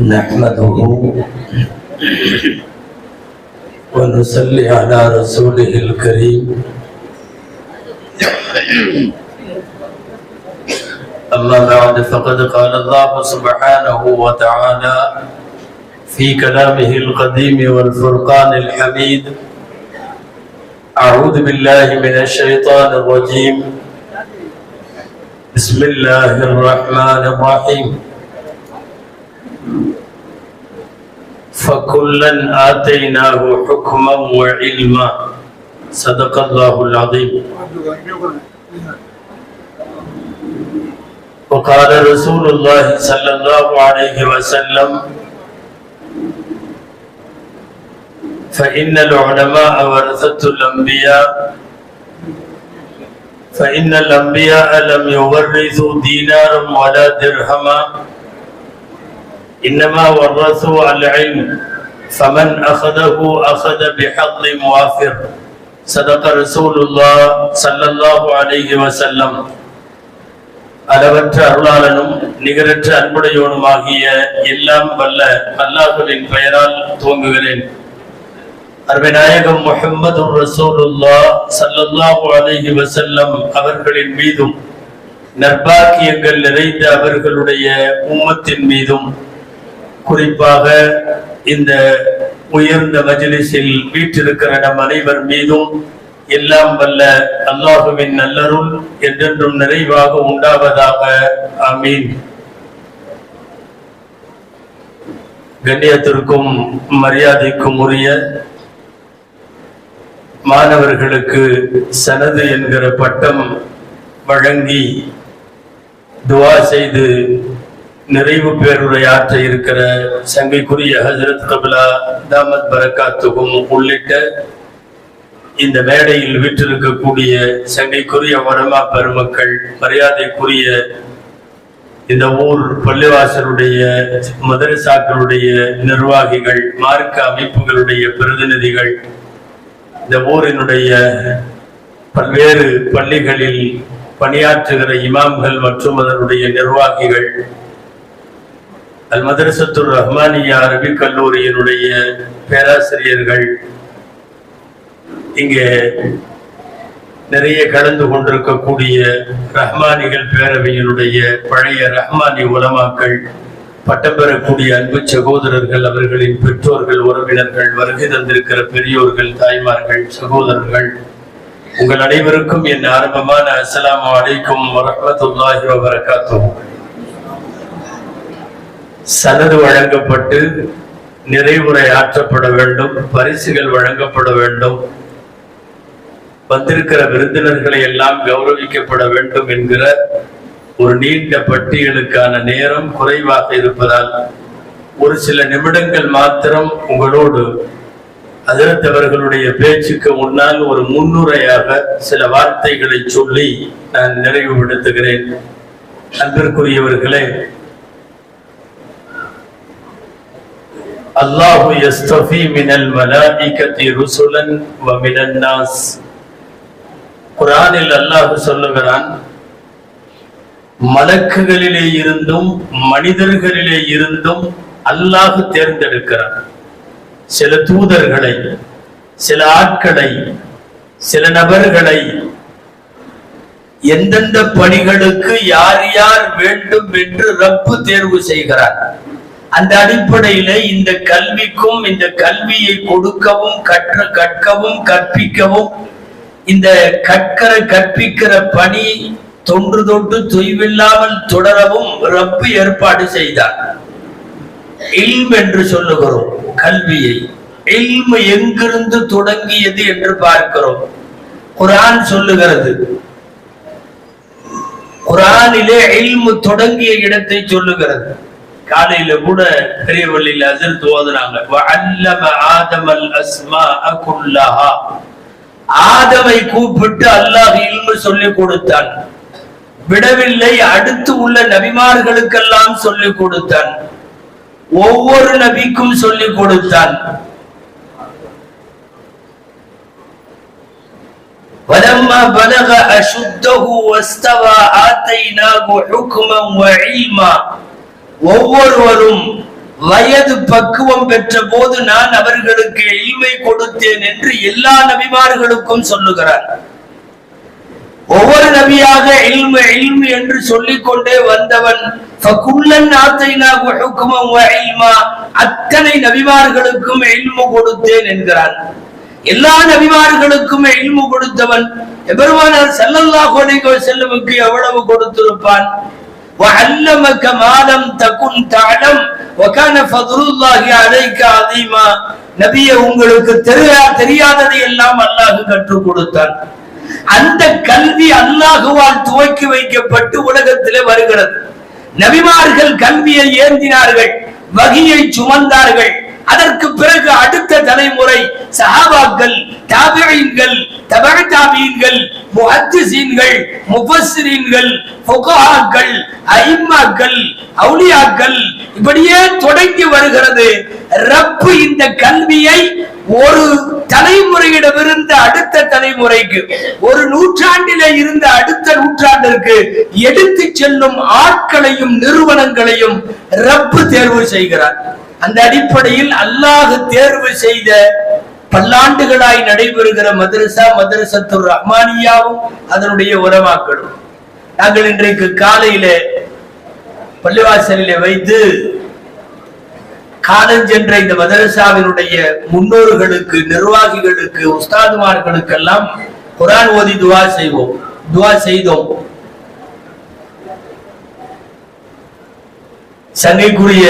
نحمده ونصلي على رسوله الكريم. أما بعد فقد قال الله سبحانه وتعالى في كلامه القديم والفرقان الحميد أعوذ بالله من الشيطان الرجيم. بسم الله الرحمن الرحيم. فكلا آتيناه حكما وعلما. صدق الله العظيم. وقال رسول الله صلى الله عليه وسلم فإن العلماء ورثة الأنبياء فإن الأنبياء لم يورثوا دينارا ولا درهما. إنما ورثوا العلم فمن أخذه أخذ بحظ وافر صدق رسول الله صلى الله عليه وسلم அளவற்ற அருளாளனும் நிகரற்ற அன்புடையோனுமாகிய எல்லாம் வல்ல அல்லாஹுவின் பெயரால் துவங்குகிறேன் அருமைநாயகம் முஹம்மது ரசூலுல்லா சல்லல்லாஹு அலைஹி வஸல்லம் அவர்களின் மீதும் நற்பாக்கியங்கள் நிறைந்த அவர்களுடைய உம்மத்தின் மீதும் குறிப்பாக இந்த உயர்ந்த மஜ்லிஸில் வீற்றிருக்கிற நம் அனைவர் மீதும் எல்லாம் வல்ல அல்லாஹுவின் நல்லருள் என்றென்றும் நிறைவாக உண்டாவதாக அமீன் கண்ணியத்திற்கும் மரியாதைக்கும் உரிய மாணவர்களுக்கு சனது என்கிற பட்டம் வழங்கி துவா செய்து நிறைவு பேருரையாற்ற இருக்கிற சங்கைக்குரிய ஹசரத் கபிலா தாமத் பரக்காத்துகும் உள்ளிட்ட இந்த மேடையில் வீற்றிருக்கக்கூடிய சங்கைக்குரிய வரமா பெருமக்கள் மரியாதைக்குரிய இந்த ஊர் பள்ளிவாசலுடைய மதரசாக்களுடைய நிர்வாகிகள் மார்க்க அமைப்புகளுடைய பிரதிநிதிகள் இந்த ஊரினுடைய பல்வேறு பள்ளிகளில் பணியாற்றுகிற இமாம்கள் மற்றும் அதனுடைய நிர்வாகிகள் அல் மதரசத்துர் ரஹ்மானியா அரபிக் கல்லூரியினுடைய பேராசிரியர்கள் இங்கே நிறைய கலந்து கொண்டிருக்கக்கூடிய ரஹ்மானிகள் பேரவையினுடைய பழைய ரஹ்மானி உலமாக்கள் பட்டம் பெறக்கூடிய அன்பு சகோதரர்கள் அவர்களின் பெற்றோர்கள் உறவினர்கள் வருகை தந்திருக்கிற பெரியோர்கள் தாய்மார்கள் சகோதரர்கள் உங்கள் அனைவருக்கும் என் ஆரம்பமான அஸ்லாம் வலைக்கும் வரஹ்மத்துல்லாஹி வரகாத்தோம் சனது வழங்கப்பட்டு நிறைவுரை ஆற்றப்பட வேண்டும் பரிசுகள் வழங்கப்பட வேண்டும். வந்திருக்கிற விருந்தினர்களை எல்லாம் கௌரவிக்கப்பட வேண்டும் என்கிற ஒரு நீண்ட பட்டியலுக்கான நேரம் குறைவாக இருப்பதால் ஒரு சில நிமிடங்கள் மாத்திரம் உங்களோடு அதிரத்தவர்களுடைய பேச்சுக்கு முன்னால் ஒரு முன்னுரையாக சில வார்த்தைகளை சொல்லி நான் நிறைவுபடுத்துகிறேன். அன்பிற்குரியவர்களே அல்லாஹு யஸ்தஃபி மினல் மலாயிகத்தி ருசுலன் வ மினன் நாஸ். குர்ஆனில் அல்லாஹ் சொல்லுகிறான் மலக்குகளிலே இருந்தும் மனிதர்களிலே இருந்தும் அல்லாஹ் தேர்ந்தெடுக்கிறான். சில தூதர்களை சில ஆட்களை சில நபர்களை எந்தெந்த பணிகளுக்கு யார் யார் வேண்டும் என்று ரப்பு தேர்வு செய்கிறார். அந்த அடிப்படையில இந்த கல்விக்கும் இந்த கல்வியை கொடுக்கவும் கற்ற கற்கவும் கற்பிக்கவும் இந்த கற்கிற கற்பிக்கிற பணி தொன்று தொட்டு தொய்வில்லாமல் தொடரவும் ரப்பு ஏற்பாடு செய்தார். இல்ம் என்று சொல்லுகிறோம் கல்வியை. இல்மு எங்கிருந்து தொடங்கியது என்று பார்க்கிறோம். குரான் சொல்லுகிறது. குரானிலே இல்மு தொடங்கிய இடத்தை சொல்லுகிறது. காலையில கூட பெரியவள்ளியில் அசர்த்து ஓதுனாங்க வஅல்லம ஆதமல் அஸ்மாஅ குல்லஹா ஆதமை கூப்பிட்டு அல்லாஹ் இல்மு சொல்லி கொடுத்தான் விடவில்லை அடுத்து உள்ள நபிமார்களுக்கெல்லாம் சொல்லி கொடுத்தான் ஒவ்வொரு நபிக்கும் சொல்லி கொடுத்தான் ولما بلغ أشده واستوى آتيناه حكما وعلما ஒவ்வொருவரும் வயது பக்குவம் பெற்ற போது நான் அவர்களுக்கு இல்மை கொடுத்தேன் என்று எல்லா நபிமார்களுக்கும் சொல்லுகிறார். ஒவ்வொரு நபியாக இல்மு இல்மு என்று சொல்லிக் கொண்டே வந்தவன் அத்தனை நபிமார்களுக்கும் இல்மு கொடுத்தேன் என்கிறான். எல்லா நபிமார்களுக்கும் இல்மு கொடுத்தவன் எபெருமானார் செல்லல்லாஹ் அலைஹி செல்லுமுக்கு எவ்வளவு கொடுத்திருப்பான்? وعلمك ما لم تكن تعلم وكان فضل الله عليك عظيما நபியே உங்களுக்கு தெரியா தெரியாததை எல்லாம் அல்லாஹ் கற்றுக் கொடுத்தான் அந்த கல்வி அல்லாஹுவால் துவக்கி வைக்கப்பட்டு உலகத்திலே வருகிறது நபிமார்கள் கல்வியை ஏந்தினார்கள் வகியை சுமந்தார்கள் அதற்கு பிறகு அடுத்த தலைமுறை சஹாபாக்கள் தாபியீன்கள் தபக தாபியீன்கள் முஹத்திசீன்கள் முஃபஸ்ஸிரீன்கள் ஃபுகஹாக்கள் ஐம்மாக்கள் அவுலியாக்கள் இப்படியே தொடங்கி வருகிறது. ரப்பு இந்த கல்வியை ஒரு தலைமுறையிடமிருந்து அடுத்த தலைமுறைக்கு ஒரு நூற்றாண்டில இருந்த அடுத்த நூற்றாண்டிற்கு எடுத்து செல்லும் ஆட்களையும் நிறுவனங்களையும் ரப்பு தேர்வு செய்கிறார். அந்த அடிப்படையில் அல்லாஹ் தேர்வு செய்த பல்லாண்டுகளாய் நடைபெறுகிற மதரசா மதரசத்துர் ரஹ்மானியாவும் அதனுடைய உலமாக்களும். நாங்கள் இன்றைக்கு காலையில பள்ளிவாசலிலே வைத்து காலஞ்சென்ற இந்த மதரசாவினுடைய முன்னோர்களுக்கு நிர்வாகிகளுக்கு உஸ்தாதுமார்களுக்கெல்லாம் குரான் ஓதி துவா செய்வோம் துவா செய்தோம். சங்கைக்குரிய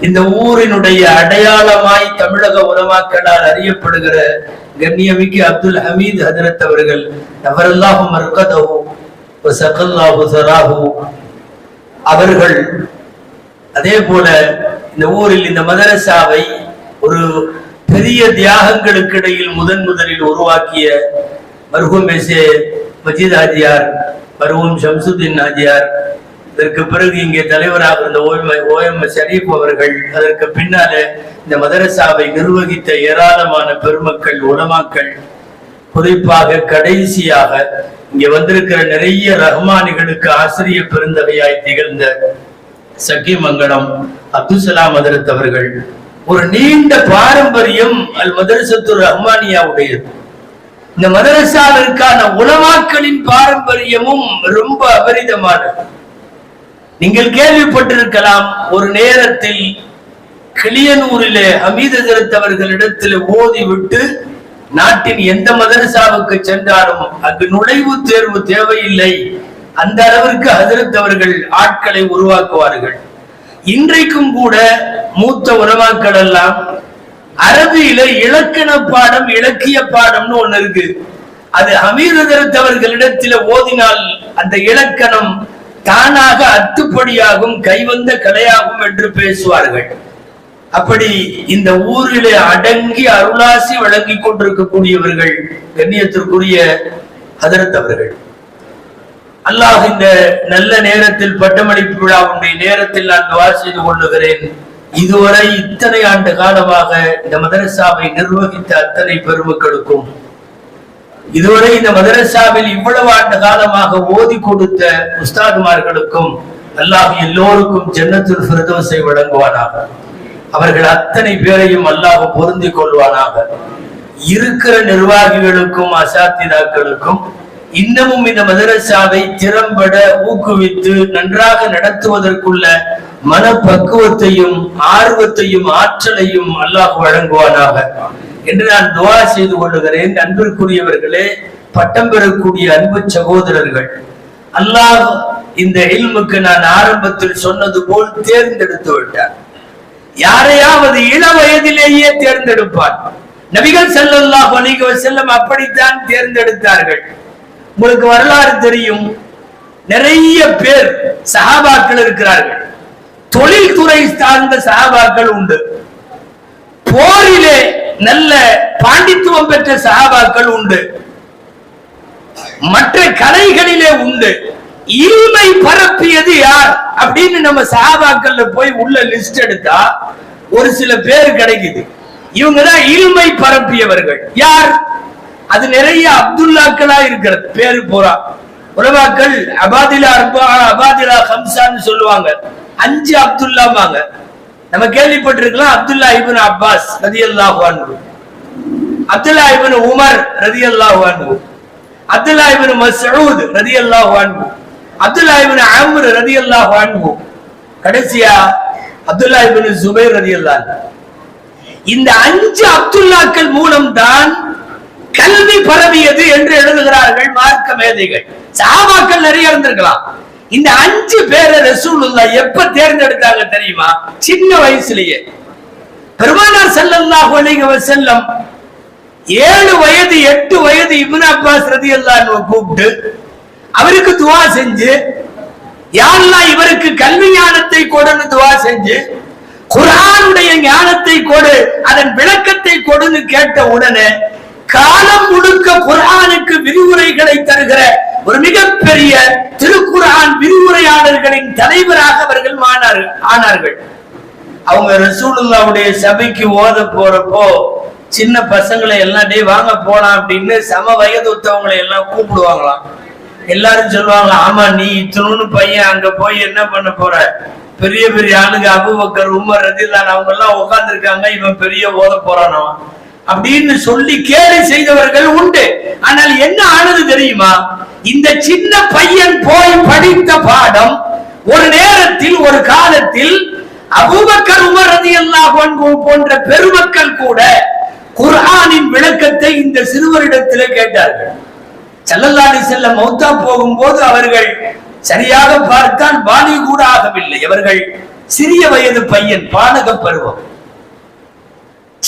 இந்த ஊரினுடைய அடையாளமாய் தமிழக உலமாக்களால் அறியப்படுகிற கண்ணியமிக்கு அப்துல் ஹமீத் ஹதரத் அவர்கள் நவரல்லாஹு அவர்கள் அதே போல இந்த ஊரில் இந்த மதரசாவை ஒரு பெரிய தியாகங்களுக்கு இடையில் முதன் முதலில் உருவாக்கிய மருகும் மெசே மஜீத் ஆஜியார் மருகும் ஷம்சுதீன் ஆஜியார் இதற்கு பிறகு இங்கே தலைவராக இருந்த ஓஎம் ஓஎம் ஷரீப் அவர்கள் அதற்கு பின்னாலே இந்த மதரசாவை நிர்வகித்த ஏராளமான பெருமக்கள் உலமாக்கள் குறிப்பாக கடைசியாக இங்கே வந்திருக்கிற நிறைய ரஹ்மானிகளுக்கு ஆசிரிய பெருந்தகையாய் திகழ்ந்த சக்கிமங்கலம் அப்துசலாம் மதரத் அவர்கள். ஒரு நீண்ட பாரம்பரியம் அல் மதரசத்து ரஹ்மானியாவுடையது. இந்த மதரசாவிற்கான உலமாக்களின் பாரம்பரியமும் ரொம்ப அபரிதமானது. நீங்கள் கேள்விப்பட்டிருக்கலாம் ஒரு நேரத்தில் கிளியனூரிலே அமீத அவர்களிடத்தில் ஓதி விட்டு நாட்டின் எந்த மதரசாவுக்கு சென்றாலும் அங்கு நுழைவு தேர்வு தேவையில்லை. அந்த அளவிற்கு ஹஜரத் அவர்கள் ஆட்களை உருவாக்குவார்கள். இன்றைக்கும் கூட மூத்த உறவாக்கள் எல்லாம் அரபியில இலக்கண பாடம் இலக்கிய பாடம்னு ஒண்ணு இருக்கு. அது ஹமீதரத் ஓதினால் அந்த இலக்கணம் தானாக அத்துப்படியாகும் கைவந்த கலையாகும் என்று பேசுவார்கள். அப்படி இந்த ஊரிலே அடங்கி அருளாசி வழங்கி கொண்டிருக்கக்கூடியவர்கள் கண்ணியத்திற்குரிய ஹதரத் அவர்கள். அல்லாஹ் இந்த நல்ல நேரத்தில் பட்டமளிப்பு விழாவுடைய நேரத்தில் நான் துவா செய்து கொள்ளுகிறேன். இதுவரை இத்தனை ஆண்டு காலமாக இந்த மதரசாவை நிர்வகித்த அத்தனை பெருமக்களுக்கும் இதுவரை இந்த மதரசாவில் இவ்வளவு ஆண்டு காலமாக ஓதி கொடுத்த உஸ்தாதுமார்களுக்கும் அல்லாஹ் எல்லோருக்கும் ஜன்னத்துல் ஃபிர்தௌஸை வழங்குவானாக. அவர்கள் அத்தனை பேரையும் அல்லாஹ் பொருந்தி கொள்வானாக. இருக்கிற நிர்வாகிகளுக்கும் அசாத்திதாக்களுக்கும் இன்னமும் இந்த மதரசாவை திறம்பட ஊக்குவித்து நன்றாக நடத்துவதற்குள்ள மனப்பக்குவத்தையும் ஆர்வத்தையும் ஆற்றலையும் அல்லாஹ் வழங்குவானாக. என்று நான் துவா செய்து கொள்ளுகிறேன் அன்பிற்குரியவர்களே பட்டம் பெறக்கூடிய அன்பு சகோதரர்கள். அல்லாஹ் இந்த இல்முக்கு நான் ஆரம்பத்தில் சொன்னது போல் தேர்ந்தெடுத்து விட்டார். யாரையாவது இள வயதிலேயே தேர்ந்தெடுப்பார். நபிகள் செல்லல்லா பணிக செல்லம் அப்படித்தான் தேர்ந்தெடுத்தார்கள். உங்களுக்கு வரலாறு தெரியும் நிறைய பேர் சகாபாக்கள் இருக்கிறார்கள். தொழில்துறை சார்ந்த சஹாபாக்கள் உண்டு. போரிலே நல்ல பாண்டித்துவம் பெற்ற சஹாபாக்கள் உண்டு. மற்ற கலைகளிலே உண்டு. இல்மை பரப்பியது யார்? அப்படின்னு நம்ம சஹாபாக்கள்ல போய் உள்ள லிஸ்ட் எடுத்தா ஒரு சில பேர் கிடைக்குது. இவங்க தான் இல்மை பரப்பியவர்கள். யார்? அது நிறைய அப்துல்லாக்களா இருக்கிறது பேரு போறா உலவாக்கள் அபாதிலா அபாதிலா ஹம்சான்னு சொல்லுவாங்க. அஞ்சு அப்துல்லாமாங்க நம்ம கேள்விப்பட்டிருக்கலாம் அப்துல்லா இபின் அப்பாஸ் ரதியல்லாஹு அன்ஹு. அப்துல்லா இபின் உமர் ரதி அல்லாஹ் அப்துல்லா இபின் மசூத் ரதி அல்லாஹ் அப்துல்லா இபின் அம்ரு ரதியல்லாஹு அன்ஹு. கடைசியா அப்துல்லா இபின் ஜுபைர் ரதி அல்லா இந்த அஞ்சு அப்துல்லாக்கள் மூலம்தான் கல்வி பரவியது என்று எழுதுகிறார்கள் மார்க்க மேதைகள். சாபாக்கள் நிறைய இருந்திருக்கலாம். இந்த அஞ்சு பேரை ரசூலுல்லா எப்ப தேர்ந்தெடுத்தாங்க தெரியுமா? சின்ன வயசுலயே. பெருமானார் ஸல்லல்லாஹு அலைஹி வஸல்லம் ஏழு வயது எட்டு வயது இப்னு அப்பாஸ் ரதியல்லாஹு கூப்பிட்டு அவருக்கு துவா செஞ்சு யாரெல்லாம் இவருக்கு கல்வி ஞானத்தை கொடுன்னு துவா செஞ்சு குரானுடைய ஞானத்தை கொடு அதன் விளக்கத்தை கொடுன்னு கேட்ட உடனே காலம் முழுக்க குரானுக்கு விரிவுரைகளை தருகிற ஒரு மிகப்பெரிய திருக்குறான் விரிவுரையாளர்களின் தலைவராக அவர்கள் மானார் ஆனார்கள். அவங்க ரசூலுல்லாவுடைய சபைக்கு ஓத போறப்போ சின்ன பசங்களை எல்லாம் டே வாங்க போலாம் அப்படின்னு சம வயது ஒத்தவங்களை எல்லாம் கூப்பிடுவாங்களாம். எல்லாரும் சொல்லுவாங்க ஆமா நீ இத்தனூன்னு பையன் அங்க போய் என்ன பண்ண போற? பெரிய பெரிய ஆளுங்க அபுபக்கர் உமர் ரதில்லான் அவங்க எல்லாம் உட்கார்ந்து இருக்காங்க இவன் பெரிய ஓத போறானோ அப்படின்னு சொல்லி கேலி செய்தவர்கள் உண்டு. ஆனால் என்ன ஆனது தெரியுமா? இந்த சின்ன பையன் போய் படித்த பாடம் ஒரு நேரத்தில் ஒரு காலத்தில் அபூபக்கர் உமர் ரலியல்லாஹு அன்ஹு போன்ற பெருமக்கள் கூட குர்ஆனின் விளக்கத்தை இந்த சிறுவரிடத்திலே கேட்டார்கள். செல்லல்லாடி செல்ல மௌத்தா போகும்போது அவர்கள் சரியாக பார்த்தால் பாலி கூட ஆகவில்லை. அவர்கள் சிறிய வயது பையன் பானக பருவம்.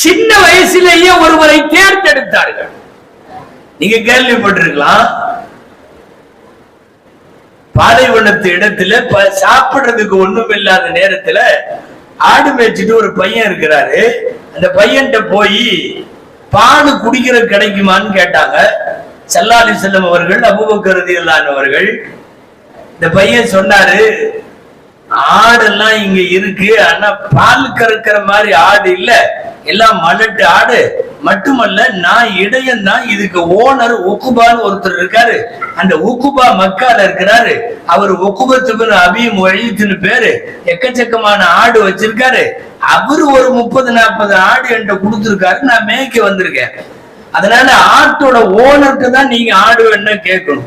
சின்ன வயசிலேயே ஒருவரை தேர்ந்தெடுத்தார்கள். நீங்க கேள்விப்பட்டிருக்கலாம் பாலைவனத்து இடத்துல சாப்பிடுறதுக்கு ஒண்ணும் இல்லாத நேரத்துல ஆடு மேய்ச்சிட்டு ஒரு பையன் இருக்கிறாரு. அந்த பையன்கிட்ட போய் பால் குடிக்கிற கிடைக்குமான்னு கேட்டாங்க. சல்லாலி செல்லம் அவர்கள் அபுபக்கரதி அவர்கள் இந்த பையன் சொன்னாரு ஆடெல்லாம் இங்க இருக்கு. ஆனா பால் கறக்கிற மாதிரி ஆடு இல்ல. எல்லாம் மலட்டு ஆடு. மட்டுமல்ல நான் இடையன் தான் இதுக்கு ஓனர் ஒக்குபான்னு ஒருத்தர் இருக்காரு. அந்த ஒக்குபா மக்கால இருக்கிறாரு. அவர் ஒக்குபத்துக்கு அபியும் வழித்துன்னு பேரு. எக்கச்சக்கமான ஆடு வச்சிருக்காரு. அவரு ஒரு முப்பது நாற்பது ஆடு என்கிட்ட கொடுத்துருக்காரு. நான் மேய்க்க வந்திருக்கேன். அதனால ஆட்டோட ஓனருக்கு தான் நீங்க ஆடு வேணும்னா கேட்கணும்.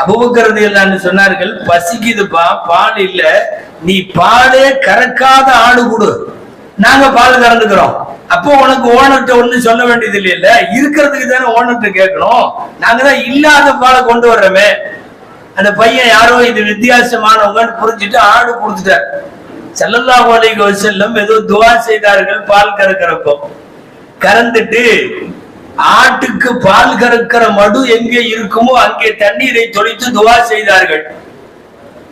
அபுபக்கரது இல்லைன்னு சொன்னார்கள் பசிக்குதுப்பா பால் இல்ல. நீ பாலே கறக்காத ஆடு கொடு. நாங்க பால் கறந்துக்கிறோம். அப்போ உனக்கு ஓனர்கிட்ட ஒண்ணு சொல்ல வேண்டியது இல்லைல்ல இருக்கிறதுக்கு தானே ஓனர்கிட்ட கேட்கணும். நாங்க தான் இல்லாத பாலை கொண்டு வர்றோமே. அந்த பையன் யாரோ இது வித்தியாசமானவங்கன்னு புரிஞ்சுட்டு ஆடு கொடுத்துட்டார். செல்லல்லா அலைஹி செல்லும் ஏதோ துவா செய்தார்கள் பால் கறக்கிறப்போ. கறந்துட்டு ஆட்டுக்கு பால் கறக்கிற மடு எங்கே இருக்குமோ அங்கே தண்ணீரை தொளித்து துவா செய்தார்கள்.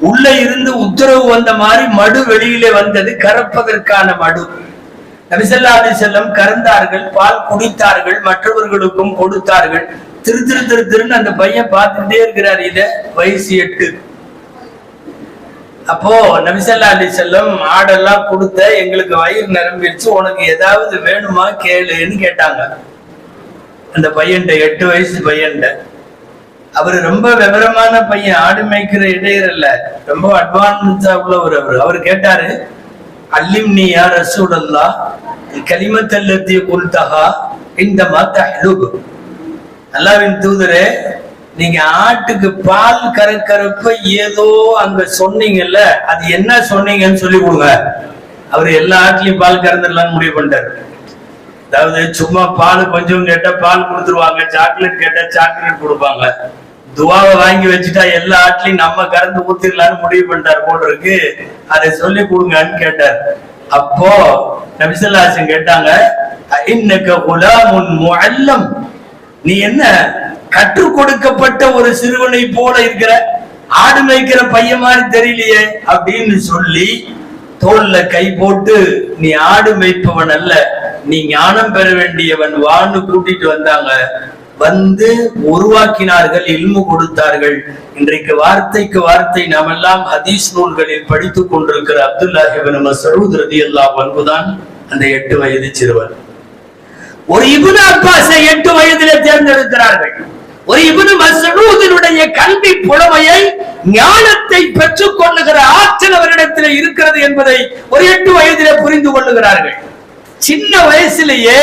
உள்ள இருந்து உத்தரவு வந்த மாதிரி மடு வெளியிலே வந்தது கறப்பதற்கான மடு. நபிசல்லா அலி செல்லம் கறந்தார்கள் பால் குடித்தார்கள் மற்றவர்களுக்கும் கொடுத்தார்கள். திரு திரு திரு திருன்னு அந்த பையன் பார்த்துட்டே இருக்கிறார் இத வயசு எட்டு. அப்போ நபிசல்லா அலி செல்லம் ஆடெல்லாம் கொடுத்த எங்களுக்கு வயிறு நிரம்பிடுச்சு உனக்கு ஏதாவது வேணுமா கேளுன்னு கேட்டாங்க. அந்த பையன்ட்ட எட்டு வயசு பையன்ட்ட. அவர் ரொம்ப விவரமான பையன் ஆடு மேய்க்கிற இடையர் இல்ல ரொம்ப அட்வான்ஸா உள்ளவர் அவர். அவர் கேட்டாரு அல்லிம் நீ யார் ரசூலல்லா கலிமத்தல்லத்தி குல்தஹா இந்த மாத்தஹ்லுகு அல்லாவின் தூதரே நீங்க ஆட்டுக்கு பால் கறக்கிறப்ப ஏதோ அங்க சொன்னீங்கல்ல அது என்ன சொன்னீங்கன்னு சொல்லி கொடுங்க. அவர் எல்லா ஆட்டுலயும் பால் கறந்துடலாம்னு முடிவு பண்ணிட்டாரு. அதாவது சும்மா பால் கொஞ்சம் கேட்டா பால் கொடுத்துருவாங்க சாக்லேட் கேட்டா சாக்லேட் கொடுப்பாங்க. துவாவை வாங்கி வச்சுட்டா எல்லா ஆட்லையும் நம்ம கறந்து ஊத்திடலாம்னு முடிவு பண்ணிட்டார் போல் இருக்கு. அதை சொல்லி கொடுங்கன்னு கேட்டார். அப்போ நபிசல்லாசன் கேட்டாங்க இன்னக்க முஅல்லம். நீ என்ன கற்றுக் கொடுக்கப்பட்ட ஒரு சிறுவனை போல இருக்கிற ஆடு மேய்க்கிற பையன் மாதிரி தெரியலையே அப்படின்னு சொல்லி தோல்ல கை போட்டு நீ ஆடு மேய்ப்பவன் அல்ல. நீ ஞானம் பெற வேண்டியவன் வான்னு கூட்டிட்டு வந்தாங்க. வந்து உருவாக்கினார்கள் இல்மு கொடுத்தார்கள். இன்றைக்கு வார்த்தைக்கு வார்த்தை நாமெல்லாம் ஹதீஸ் நூல்களில் படித்துக் கொண்டிருக்கிற அப்துல்லாஹிபின் மசரூத் ரதி அன்ஹு வன்புதான் அந்த எட்டு வயது சிறுவன். ஒரு இபுன் அப்பாஸை எட்டு வயதிலே தேர்ந்தெடுக்கிறார்கள். ஒரு இபுன் மசரூதினுடைய கல்வி புலமையை ஞானத்தை பெற்றுக் கொள்ளுகிற ஆற்றல் அவரிடத்தில் இருக்கிறது என்பதை ஒரு எட்டு வயதில புரிந்து கொள்ளுகிறார்கள். சின்ன வயசுலயே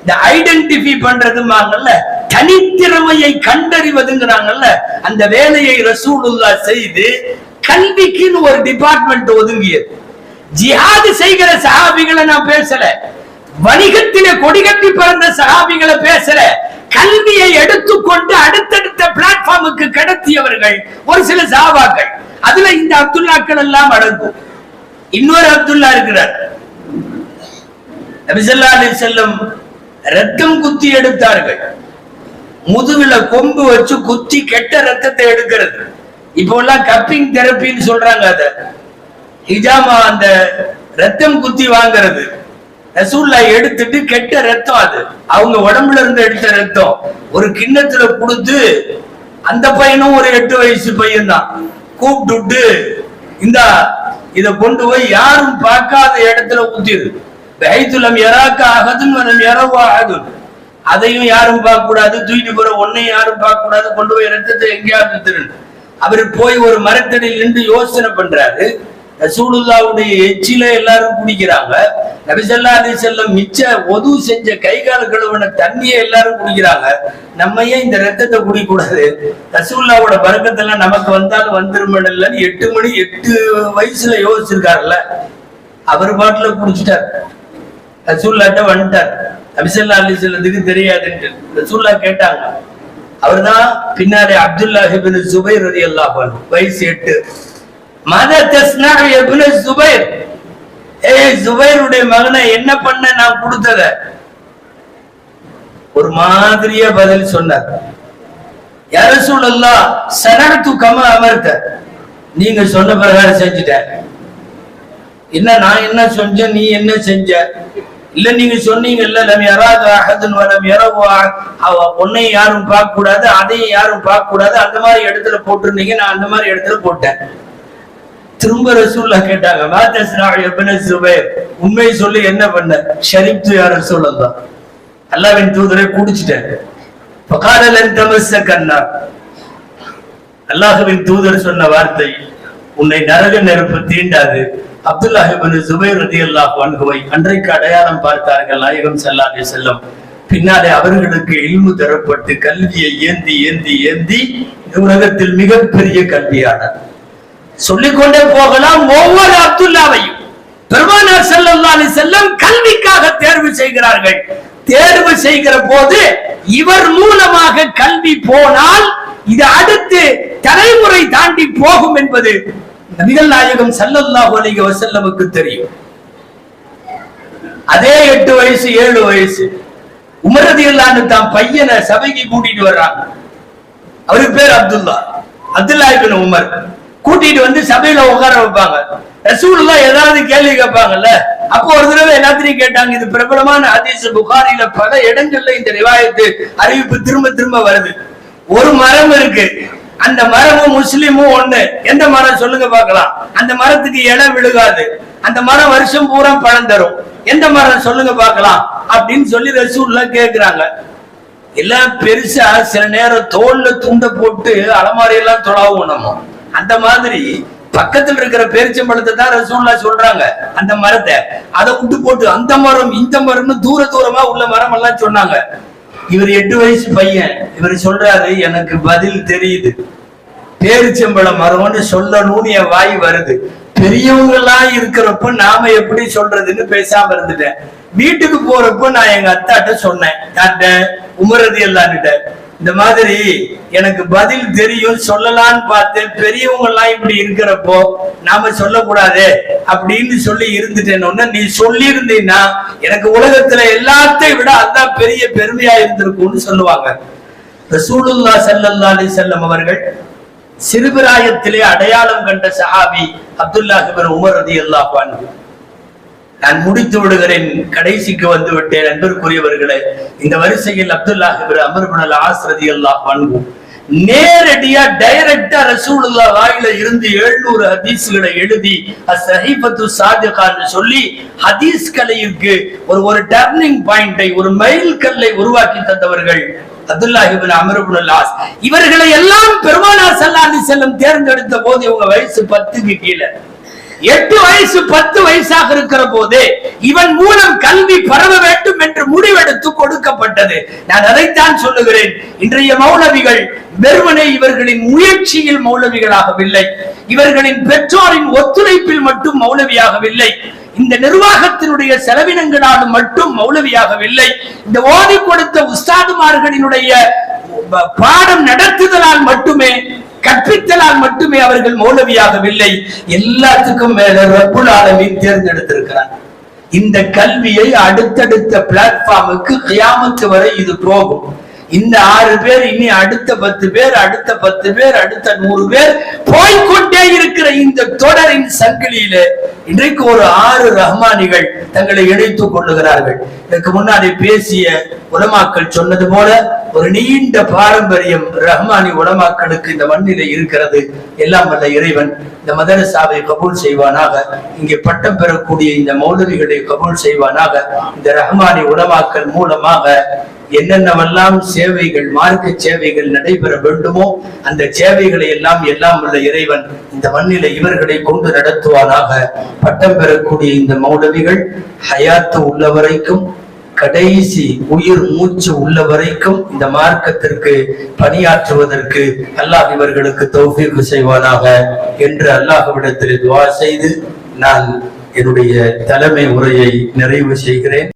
இந்த ஐடென்டிஃபை பண்றதுமாங்கல்ல தனித்திறமையை கண்டறிவதுங்கிறாங்கல்ல அந்த வேலையை ரசூலுல்லா செய்து கல்விக்குன்னு ஒரு டிபார்ட்மெண்ட் ஒதுங்கியது. ஜிஹாது செய்கிற சஹாபிகளை நான் பேசல. வணிகத்திலே கொடிகட்டி பிறந்த சஹாபிகளை பேசல. கல்வியை எடுத்துக்கொண்டு அடுத்தடுத்த பிளாட்ஃபார்முக்கு கடத்தியவர்கள் ஒரு சில சஹாபாக்கள். அதுல இந்த அப்துல்லாக்கள் எல்லாம் அடங்கும். இன்னொரு அப்துல்லா இருக்கிறார். நபிசல்லா செல்லும் ரத்தம் குத்தி எடுத்தார்கள். முதுகுல கொம்பு வச்சு குத்தி கெட்ட ரத்தத்தை எடுக்கிறது. இப்போ எல்லாம் கப்பிங் தெரப்பின்னு சொல்றாங்க அத. ஹிஜாமா அந்த ரத்தம் குத்தி வாங்குறது. ரசூல்லா எடுத்துட்டு கெட்ட ரத்தம் அது. அவங்க உடம்புல இருந்து எடுத்த ரத்தம் ஒரு கிண்ணத்துல கொடுத்து அந்த பையனும் ஒரு எட்டு வயசு பையன் தான் கூப்பிட்டு இந்தா இத கொண்டு போய் யாரும் பார்க்காத இடத்துல ஊத்திரு. பைத்துலம் எராக்க அகதுன் வனம் எரவா அகதுன் அதையும் யாரும் பார்க்க கூடாது தூக்கிட்டு போற ஒன்னையும் யாரும் பார்க்க கூடாது கொண்டு போய் ரத்தத்தை எங்கேயாவது திருடு அவர் போய் ஒரு மரத்தடியில் நின்று யோசனை பண்றாரு. ரசூலுல்லாவுடைய எச்சில எல்லாரும் குடிக்கிறாங்க. நபிசல்லா அலி செல்லம் மிச்ச ஒது செஞ்ச கை கால் கழுவின தண்ணியை எல்லாரும் குடிக்கிறாங்க. நம்ம ஏன் இந்த ரத்தத்தை குடிக்கூடாது ரசூல்லாவோட பறக்கத்தெல்லாம் நமக்கு வந்தாலும் வந்துருமடல்லன்னு எட்டு மணி எட்டு வயசுல யோசிச்சிருக்காருல்ல. அவர் பாட்டுல குடிச்சிட்டார். ரசூல்லாட்ட வந்துட்டார். நபிசல்லா அலி செல்லத்துக்கு தெரியாதுன்ட்டு. ரசூல்லா கேட்டாங்க. அவர்தான் பின்னாடி அப்துல்லாஹிபின் சுபைர் ரதி அல்லாஹ் வயசு எட்டு. மத தஸ்னா சுபைர் ஏய் சுபைருடைய மகனை என்ன பண்ண நான் கொடுத்தத? ஒரு மாதிரியா பதில் சொன்னார். யார சூழல்லா சனத்து கம அமர்த்த. நீங்க சொன்ன பிரகாரம் செஞ்சுட்டேன். என்ன நான் என்ன செஞ்சேன்? நீ என்ன செஞ்ச? இல்ல நீங்க சொன்னீங்கல்ல லம் யராக அஹதுன் வலம் யரவு அவ உன்னை யாரும் பார்க்க கூடாது அதையும் யாரும் பார்க்க கூடாது அந்த மாதிரி இடத்துல போட்டிருந்தீங்க நான் அந்த மாதிரி இடத்துல போட்டேன். திரும்ப ரசூல்லா கேட்டாங்க உண்மை சொல்லி என்ன பண்ண? ஷரீப் யார் ரசூலல்லாஹ். அல்லாவின் தூதரை குடிச்சிட்டேன். அல்லாஹுவின் தூதர் சொன்ன வார்த்தை உன்னை நரக நெருப்பு தீண்டாது. அப்துல்லாஹ் இப்னு ரதி அல்லாஹ் அன்ஹுவை அன்றைக்கு அடையாளம் பார்த்தார்கள் நாயகம் செல்லாதே செல்லும் பின்னாலே அவர்களுக்கு இல்மு தரப்பட்டு கல்வியை ஏந்தி ஏந்தி ஏந்தி உலகத்தில் மிகப்பெரிய கல்வியாளர். சொல்லிக்கொண்டே போகலாம் ஒவ்வொரு அப்துல்லாவையும். பெருமானார் செல்லல்லா செல்லம் கல்விக்காக தேர்வு செய்கிறார்கள். தேர்வு செய்கிற போது இவர் மூலமாக கல்வி போனால் இது அடுத்து தலைமுறை தாண்டி போகும் என்பது நபிகள் நாயகம் ஸல்லல்லாஹு அலைஹி வசல்லமுக்கு தெரியும். அதே எட்டு வயசு ஏழு வயசு. உமரதியல்லான்னு தான் பையனை சபைக்கு கூட்டிட்டு வர்றாங்க. அவருக்கு பேர் அப்துல்லா. அப்துல்லா இப்னு உமர். கூட்டிட்டு வந்து சபையில உட்கார வைப்பாங்க. ரசூல்லா ஏதாவது கேள்வி கேட்பாங்கல்ல? அப்போ ஒரு தடவை எல்லாத்திலையும் கேட்டாங்க இது பிரபலமான ஹதீஸ். புகாரில பல இடங்கள்ல இந்த ரிவாயத்து அறிவிப்பு திரும்ப திரும்ப வருது. ஒரு மரம் இருக்கு. அந்த மரமும் முஸ்லிமும் ஒண்ணு. எந்த மரம் சொல்லுங்க பார்க்கலாம். அந்த மரத்துக்கு இடம் விழுகாது. அந்த மரம் வருஷம் பூரா பழம் தரும். எந்த மரம் சொல்லுங்க பார்க்கலாம். அப்படின்னு சொல்லி ரசூல்லா கேக்குறாங்க. எல்லாம் பெருசா சில நேரம் தோல்ல துண்டை போட்டு அலமாரி எல்லாம் தொலாவும் நம்ம. அந்த மாதிரி பக்கத்துல இருக்கிற பேரிச்சம்பழத்தை தான் ரசூல்லா சொல்றாங்க அந்த மரத்தை. அதை விட்டு போட்டு அந்த மரம் இந்த மரம்னு தூர தூரமா உள்ள மரம் எல்லாம் சொன்னாங்க. இவர் எட்டு வயசு பையன். இவர் சொல்றாரு எனக்கு பதில் தெரியுது. பேரிச்சம்பழம் மரம்னு சொல்லணும்னு என் வாய் வருது. பெரியவங்க எல்லாம் இருக்கிறப்ப நாம எப்படி சொல்றதுன்னு பேசாம இருந்துட்டேன். வீட்டுக்கு போறப்ப நான் எங்க அத்தாட்ட சொன்னேன் யார்கிட்ட உமரதி எல்லார்கிட்ட இந்த மாதிரி எனக்கு பதில் தெரியும் சொல்லலாம்னு பார்த்தேன். பெரியவங்க எல்லாம் இப்படி இருக்கிறப்போ நாம சொல்லக்கூடாது அப்படின்னு சொல்லி இருந்துட்டேன்னு நீ சொல்லி இருந்தீங்கன்னா எனக்கு உலகத்துல எல்லாத்தையும் விட அதான் பெரிய பெருமையா இருந்திருக்கும்னு சொல்லுவாங்க. ரசூலுல்லா செல்லல்லா அலி செல்லம் அவர்கள் சிறுபிராயத்திலே அடையாளம் கண்ட சஹாபி அப்துல்லா உமர் அதி அன்ஹு. நான் முடித்து விடுகிறேன். கடைசிக்கு வந்து விட்டேன். நண்பருக்குரியவர்களே இந்த வரிசையில் Abdullah ibn Amr ibn al As நேரடியா டைரக்டா ரசூலுல்லா வாயில இருந்து 700 ஹதீஸ்களை எழுதி அஸ்ஸஹீஃபத்து சாதிகான்னு சொல்லி ஹதீஸ் கலையிற்கு ஒரு ஒரு டர்னிங் பாயிண்டை ஒரு மைல் கல்லை உருவாக்கி தந்தவர்கள் அப்துல்லாஹிபின் இப்னு ஆஸ் இவர்களை எல்லாம் பெருமானார் சல்லாஹி செல்லும் தேர்ந்தெடுத்த போது இவங்க வயசு பத்துக்கு கீழே. எட்டு வயசு பத்து வயசாக இருக்கிற போது இவன் மூலம் கல்வி பரவ வேண்டும் என்று முடிவெடுத்து கொடுக்கப்பட்டது. நான் அதைத்தான் சொல்லுகிறேன். இன்றைய மௌலவிகள் வெறுமனே இவர்களின் முயற்சியில் மௌலவிகளாகவில்லை. இவர்களின் பெற்றோரின் ஒத்துழைப்பில் மட்டும் மௌலவியாகவில்லை. இந்த நிர்வாகத்தினுடைய செலவினங்களாலும் மட்டும் மௌலவியாகவில்லை. இந்த ஓதி கொடுத்த உஸ்தாதுமார்களினுடைய பாடம் நடத்துதலால் மட்டுமே கற்பித்தலால் மட்டுமே அவர்கள் மௌலவியாகவில்லை. எல்லாத்துக்கும் மேல ரப்புல் தேர்ந்தெடுத்திருக்கிறார். இந்த கல்வியை அடுத்தடுத்த பிளாட்ஃபார்முக்கு கியாமத்து வரை இது போகும். இந்த ஆறு பேர் இனி அடுத்த பத்து பேர் அடுத்த பத்து பேர் அடுத்த நூறு பேர் போய்க்கொண்டே இருக்கிற இந்த தொடரின் சங்கிலியிலே இன்றைக்கு ஒரு ஆறு ரஹ்மானிகள் தங்களை இணைத்துக் கொள்ளுகிறார்கள். இதற்கு முன்னாடி பேசிய உலமாக்கள் சொன்னது போல ஒரு நீண்ட பாரம்பரியம் ரஹ்மானி உலமாக்களுக்கு இந்த மண்ணில இருக்கிறது. எல்லாம் வல்ல இறைவன் இந்த மதரசாவை கபூல் செய்வானாக இங்கே பட்டம் பெறக்கூடிய இந்த மௌலவிகளை கபூல் செய்வானாக இந்த ரஹ்மானி உலமாக்கள் மூலமாக என்னென்னவெல்லாம் சேவைகள் மார்க்க சேவைகள் நடைபெற வேண்டுமோ அந்த சேவைகளை எல்லாம் எல்லாம் உள்ள இறைவன் இந்த மண்ணில இவர்களை கொண்டு நடத்துவானாக. பட்டம் பெறக்கூடிய இந்த மௌலவிகள் ஹயாத்து உள்ள வரைக்கும் கடைசி உயிர் மூச்சு உள்ள வரைக்கும் இந்த மார்க்கத்திற்கு பணியாற்றுவதற்கு அல்லாஹ் இவர்களுக்கு தௌஃபீக் செய்வானாக என்று அல்லாஹ்விடத்தில் துவா செய்து நான் என்னுடைய தலைமை உரையை நிறைவு செய்கிறேன்.